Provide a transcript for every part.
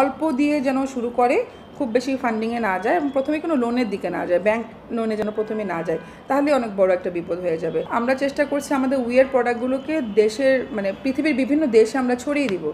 অল্প দিয়ে যেন শুরু করে, খুব বেশি ফান্ডিংয়ে না যায় এবং প্রথমে কোনো লোনের দিকে না যায় ব্যাংক লোনে যেন প্রথমে না যায়, তাহলে অনেক বড় একটা বিপদ হয়ে যাবে। আমরা চেষ্টা করছি আমাদের উইয়ের প্রোডাক্টগুলোকে দেশের মানে পৃথিবীর বিভিন্ন দেশে আমরা ছড়িয়ে দিব।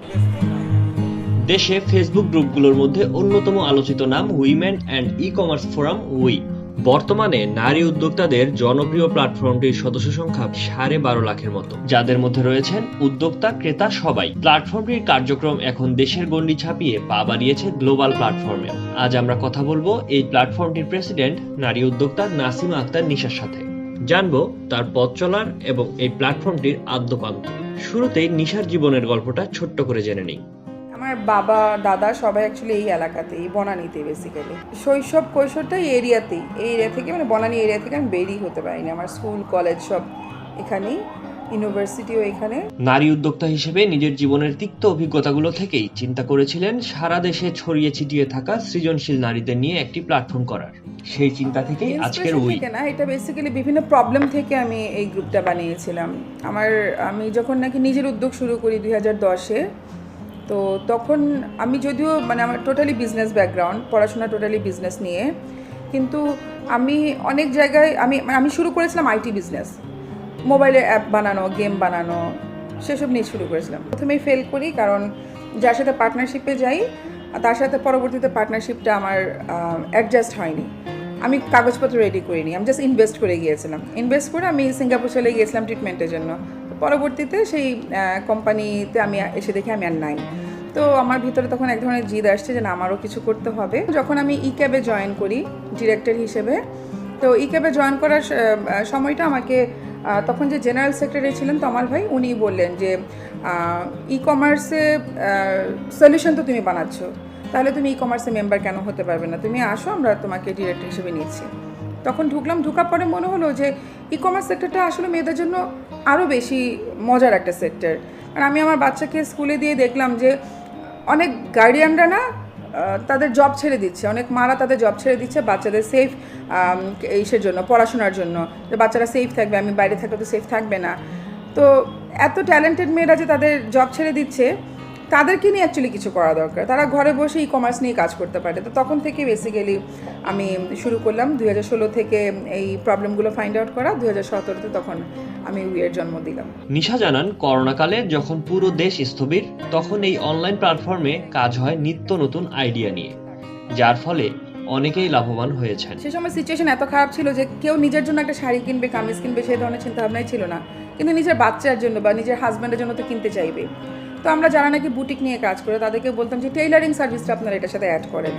দেশে ফেসবুক গ্রুপগুলোর মধ্যে অন্যতম আলোচিত নাম women and e commerce forum we বর্তমানে নারী উদ্যোক্তাদের জনপ্রিয় প্ল্যাটফর্মটির সদস্য সংখ্যা সাড়ে বারো লাখের মতো। যাদের মধ্যে রয়েছেন উদ্যোক্তা, ক্রেতা সবাই। প্ল্যাটফর্মটির কার্যক্রম এখন দেশের গণ্ডি ছাপিয়ে পা বাড়িয়েছে গ্লোবাল প্ল্যাটফর্মে আজ আমরা কথা বলব এই প্ল্যাটফর্মটির প্রেসিডেন্ট, নারী উদ্যোক্তা নাসিমা আক্তার নিশার সাথে। জানব তার পথ চলার এবং এই প্ল্যাটফর্মটির আদ্যপান্ত। শুরুতেই নিশার জীবনের গল্পটা ছোট্ট করে জেনে নিই। আমার বাবা দাদা সবাই অ্যাকচুয়ালি এই এলাকাতেই বনানীতে বেসিক্যালি শৈশব কৈশোরটা এই এরিয়াতেই। এই এরিয়া থেকে মানে বনানী এরিয়া থেকে আমি বেরিয়ে হতে পারিনি। আমার স্কুল কলেজ সব এখানেই ইউনিভার্সিটিও এখানে। নারী উদ্যোক্তা হিসেবে নিজের জীবনের তিক্ত অভিজ্ঞতাগুলো থেকেই চিন্তা করেছিলেন সারা দেশে ছড়িয়ে ছিটিয়ে থাকা সৃজনশীল নারীদের নিয়ে একটি প্ল্যাটফর্ম করার। সেই চিন্তা থেকেই আজকের উই না এটা বেসিক্যালি বিভিন্ন প্রবলেম থেকে আমি এই গ্রুপটা বানিয়েছিলাম। আমার আমি যখন নাকি নিজের উদ্যোগ শুরু করি দুই হাজার দশে তো তখন আমি যদিও মানে আমার টোটালি বিজনেস ব্যাকগ্রাউন্ড পড়াশোনা টোটালি বিজনেস নিয়ে, কিন্তু আমি অনেক জায়গায়, আমি মানে আমি শুরু করেছিলাম আইটি বিজনেস মোবাইলে অ্যাপ বানানো গেম বানানো, সেসব নিয়ে শুরু করেছিলাম। প্রথমেই ফেল করি কারণ যার সাথে পার্টনারশিপে যাই তার সাথে পরবর্তীতে পার্টনারশিপটা আমার অ্যাডজাস্ট হয়নি। আমি কাগজপত্র রেডি করিনি, আমি জাস্ট ইনভেস্ট করে গিয়েছিলাম। ইনভেস্ট করে আমি সিঙ্গাপুর চলে গিয়েছিলাম ট্রিটমেন্টের জন্য। পরবর্তীতে সেই কোম্পানিতে আমি এসে দেখে আমি আর নাই। তো আমার ভিতরে তখন এক ধরনের জিদ আসছে যে না, আমারও কিছু করতে হবে। যখন আমি ই ক্যাবে জয়েন করি ডিরেক্টর হিসেবে, তো ই ক্যাবে জয়েন করার সময়টা আমাকে তখন যে জেনারেল সেক্রেটারি ছিলেন তমাল ভাই উনি বললেন যে ই কমার্সে সলিউশন তো তুমি বানাচ্ছ। তাহলে তুমি ই কমার্সে মেম্বার কেন হতে পারবে না? তুমি আসো, আমরা তোমাকে ডিরেক্টর হিসেবে নিচ্ছি। তখন ঢুকলাম, ঢুকার পরে মনে হলো যে ই কমার্স সেক্টরটা আসলে মেয়েদের জন্য আরও বেশি মজার একটা সেক্টর কারণ আমি আমার বাচ্চাকে স্কুলে দিয়ে দেখলাম যে অনেক গার্ডিয়ানরা না তাদের জব ছেড়ে দিচ্ছে। অনেক মারা তাদের জব ছেড়ে দিচ্ছে বাচ্চাদের সেফ ইসের জন্য, পড়াশোনার জন্য। যে বাচ্চারা সেফ থাকবে, আমি বাইরে থাকলে তো সেফ থাকবে না। তো এত ট্যালেন্টেড মেয়েরা যে তাদের জব ছেড়ে দিচ্ছে তাদেরকে নিয়ে অ্যাকচুয়ালি কিছু করা দরকার। তারা ঘরে বসে ই কমার্স নিয়ে কাজ করতে পারে। তো তখন থেকে বেসিক্যালি আমি শুরু করলাম। দুই হাজার ষোলো থেকে এই প্রবলেমগুলো ফাইন্ড আউট করা। দুই হাজার সতেরোতে তখন আমি উইয়ের জন্ম দিলাম। নিশা জানান করোনাকালে যখন পুরো দেশ স্থবির তখন এই অনলাইন প্ল্যাটফর্মে কাজ হয় নিত্য নতুন আইডিয়া নিয়ে। যার ফলে অনেকেই লাভবান হয়েছেন। সে সময় সিচুয়েশন এত খারাপ ছিল যে কেউ নিজের জন্য একটা শাড়ি কিনবে কামিজ কিনবে সেই ধরনের চিন্তা ভাবনাই ছিল না। কিন্তু নিজের বাচ্চার জন্য বা নিজের হাজব্যান্ডের জন্য তো কিনতে চাইবে। তো আমরা যারা নাকি বুটিক নিয়ে কাজ করে, তাদেরকে বলতাম যে টেইলারিং সার্ভিসটা আপনারা এটার সাথে অ্যাড করেন।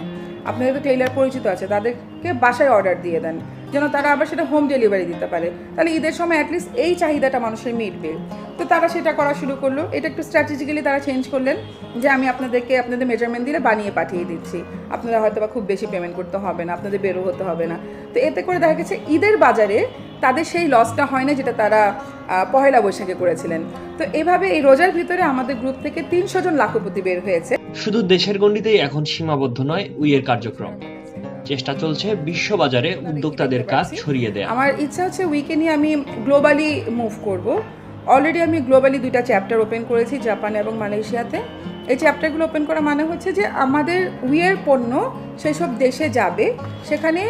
আপনাদের তো টেইলার পরিচিত আছে, তাদেরকে বাসায় অর্ডার দিয়ে দেন, যেন তারা আবার সেটা হোম ডেলিভারি দিতে পারে। তাহলে ঈদের সময় অ্যাটলিস্ট এই চাহিদাটা মানুষের মিটবে। তো তারা সেটা করা শুরু করল। এটা একটু স্ট্র্যাটেজিক্যালি তারা চেঞ্জ করলেন যে আমি আপনাদেরকে আপনাদের মেজারমেন্ট দিলে বানিয়ে পাঠিয়ে দিচ্ছি। আপনারা হয়তো বা খুব বেশি পেমেন্ট করতে হবে না, আপনাদের বেরো হতে হবে না। তো এতে করে দেখা গেছে ঈদের বাজারে তাদের সেই লসটা হয় না যেটা তারা পহেলা বৈশাখে করেছিলেন। তো এভাবে এই রোজার ভিতরে আমাদের গ্রুপ থেকে তিনশো জন লাখপতি বের হয়েছে। শুধু দেশের গণ্ডিতেই এখন সীমাবদ্ধ নয় উইয়ের কার্যক্রম। চেষ্টা চলছে বিশ্ববাজারে উদ্যোক্তাদের কাজ ছড়িয়ে দেয়। আমার ইচ্ছা হচ্ছে উইকে নিয়ে আমি গ্লোবালি মুভ করব। অলরেডি আমি গ্লোবালি দুইটা চ্যাপ্টার ওপেন করেছি জাপান এবং মালয়েশিয়াতে এই চ্যাপ্টারগুলো ওপেন করা মানে হচ্ছে যে আমাদের উইয়ের পণ্য সেসব দেশে যাবে। সেখানে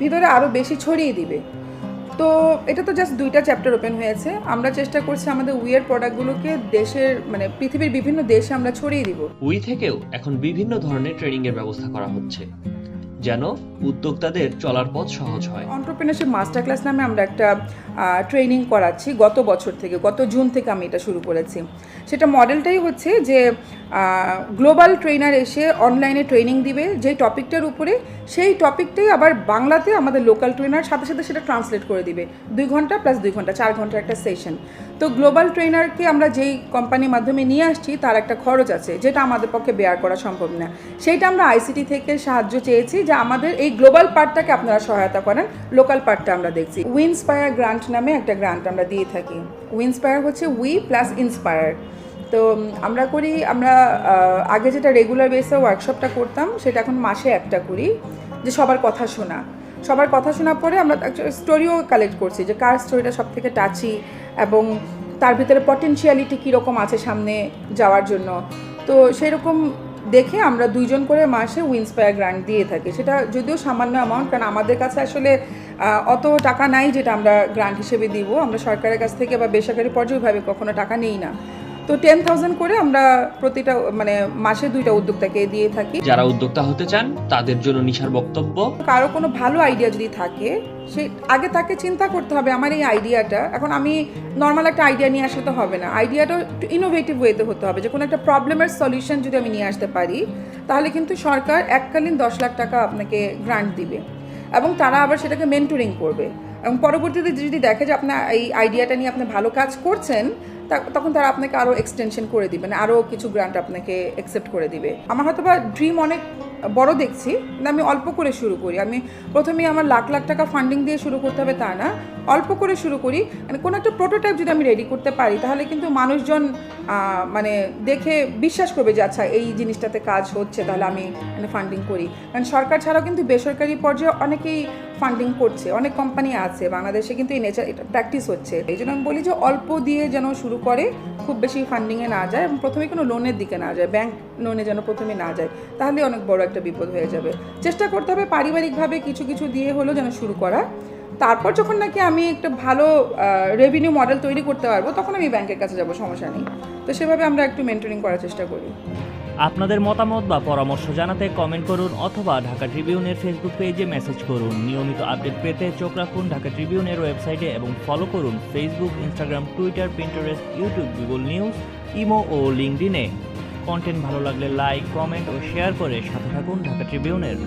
ভিতরে আরও বেশি ছড়িয়ে দিবে। তো এটা তো জাস্ট দুইটা চ্যাপ্টার ওপেন হয়েছে। আমরা চেষ্টা করছি আমাদের উইয়ের প্রোডাক্টগুলোকে দেশের মানে পৃথিবীর বিভিন্ন দেশে আমরা ছড়িয়ে দিব। উই থেকেও এখন বিভিন্ন ধরনের ট্রেনিং এর ব্যবস্থা করা হচ্ছে। যেন উদ্যোক্তাদের চলার পথ সহজ হয়। অন্টারপ্রিনারশিপ মাস্টার ক্লাস নামে আমরা একটা ট্রেনিং করাচ্ছি গত বছর থেকে, গত জুন থেকে আমি এটা শুরু করেছি। সেটা মডেলটাই হচ্ছে যে গ্লোবাল ট্রেনার এসে অনলাইনে ট্রেনিং দিবে, যেই টপিকটার উপরে, সেই টপিকটাই আবার বাংলাতে আমাদের লোকাল ট্রেনার সাথে সাথে সেটা ট্রান্সলেট করে দিবে। দুই ঘণ্টা প্লাস দুই ঘণ্টা, চার ঘণ্টার একটা সেশন তো গ্লোবাল ট্রেনারকে আমরা যেই কোম্পানির মাধ্যমে নিয়ে আসছি, তার একটা খরচ আছে, যেটা আমাদের পক্ষে বেয়ার করা সম্ভব না। সেইটা আমরা আইসিটি থেকে সাহায্য চেয়েছি যে আমাদের এই গ্লোবাল পার্টটাকে আপনারা সহায়তা করেন, লোকাল পার্টটা আমরা দেখছি। উইন্সপায়ার গ্রান্ট নামে একটা গ্রান্ট আমরা দিয়ে থাকি। উইন্সপায়ার হচ্ছে উই প্লাস ইন্সপায়ার তো আমরা করি, আমরা আগে যেটা রেগুলার বেসে ওয়ার্কশপটা করতাম, সেটা এখন মাসে একটা করি, যে সবার কথা শোনা। সবার কথা শোনার পরে আমরা স্টোরিও কালেক্ট করছি, যে কার স্টোরিটা সব থেকে টাচি এবং তার ভিতরে পটেনশিয়ালিটি কীরকম আছে সামনে যাওয়ার জন্য। তো, সেরকম দেখে আমরা দুইজন করে মাসে উইন্সপায়ার গ্রান্ট দিয়ে থাকি। সেটা যদিও সামান্য অ্যামাউন্ট কারণ আমাদের কাছে আসলে অত টাকা নাই যেটা আমরা গ্রান্ট হিসেবে দিব। আমরা সরকারের কাছ থেকে বা বেসরকারি পর্যায়েভাবে কখনো টাকা নেই না। তো টেন থাউজেন্ড করে আমরা প্রতিটা মানে মাসে দুইটা উদ্যোক্তাকে দিয়ে থাকি। যারা উদ্যোক্তা হতে চান তাদের জন্য নিশার বক্তব্য। কারও কোনো ভালো আইডিয়া যদি থাকে সে আগে তাকে চিন্তা করতে হবে আমার এই আইডিয়াটা এখন আমি নর্মাল একটা আইডিয়া নিয়ে আসলে তো হবে না। আইডিয়াটা একটু ইনোভেটিভ ওয়েতে হতে হবে। যে কোনো একটা প্রবলেমের সলিউশন যদি আমি নিয়ে আসতে পারি তাহলে কিন্তু সরকার এককালীন দশ লাখ টাকা আপনাকে গ্রান্ট দিবে। এবং তারা আবার সেটাকে মেন্টরিং করবে। এবং পরবর্তীতে যদি দেখে যে আপনার এই আইডিয়াটা নিয়ে আপনি ভালো কাজ করছেন তখন তারা আপনাকে আরও এক্সটেনশন করে দিবে মানে আরও কিছু গ্রান্ট আপনাকে অ্যাকসেপ্ট করে দিবে। আমার হয়তো বা ড্রিম অনেক বড় দেখছি আমি অল্প করে শুরু করি। আমি প্রথমেই আমার লাখ লাখ টাকা ফান্ডিং দিয়ে শুরু করতে হবে তা না। অল্প করে শুরু করি। মানে কোনো একটা প্রোটোটাইপ যদি আমি রেডি করতে পারি, তাহলে কিন্তু মানুষজন মানে দেখে বিশ্বাস করবে যে আচ্ছা এই জিনিসটাতে কাজ হচ্ছে, তাহলে আমি মানে ফান্ডিং করি। কারণ সরকার ছাড়াও কিন্তু বেসরকারি পর্যায়ে অনেকেই ফান্ডিং করছে। অনেক কোম্পানি আছে, বাংলাদেশে কিন্তু এই নেচার এটা প্র্যাকটিস হচ্ছে। এই জন্য আমি বলি যে অল্প দিয়ে যেন শুরু করে, খুব বেশি ফান্ডিংয়ে না যায়, এবং প্রথমে কোনো লোনের দিকে না যায় ব্যাংক লোনে যেন প্রথমে না যায়, তাহলে অনেক বড় একটা বিপদ হয়ে যাবে। চেষ্টা করতে হবে পারিবারিকভাবে কিছু কিছু দিয়ে হলেও যেন শুরু করা। তারপর যখন নাকি আমি একটা ভালো রেভিনিউ মডেল তৈরি করতে পারব, তখন আমি ব্যাংকের কাছে যাব, সমস্যা নেই। তো সেভাবে আমরা একটু মেনটেনিং করার চেষ্টা করি। আপনাদের মতামত বা পরামর্শ জানাতে কমেন্ট করুন অথবা ঢাকা ট্রিবিউনের ফেসবুক পেজে মেসেজ করুন। নিয়মিত আপডেট পেতে চোখ রাখুন ঢাকা ট্রিবিউনের ওয়েবসাইটে এবং ফলো করুন Facebook Instagram Twitter Pinterest YouTube Google News imo ও লিঙ্কডিনে কন্টেন্ট ভালো লাগলে লাইক কমেন্ট ও শেয়ার করে সাথে থাকুন ঢাকা ট্রিবিউনের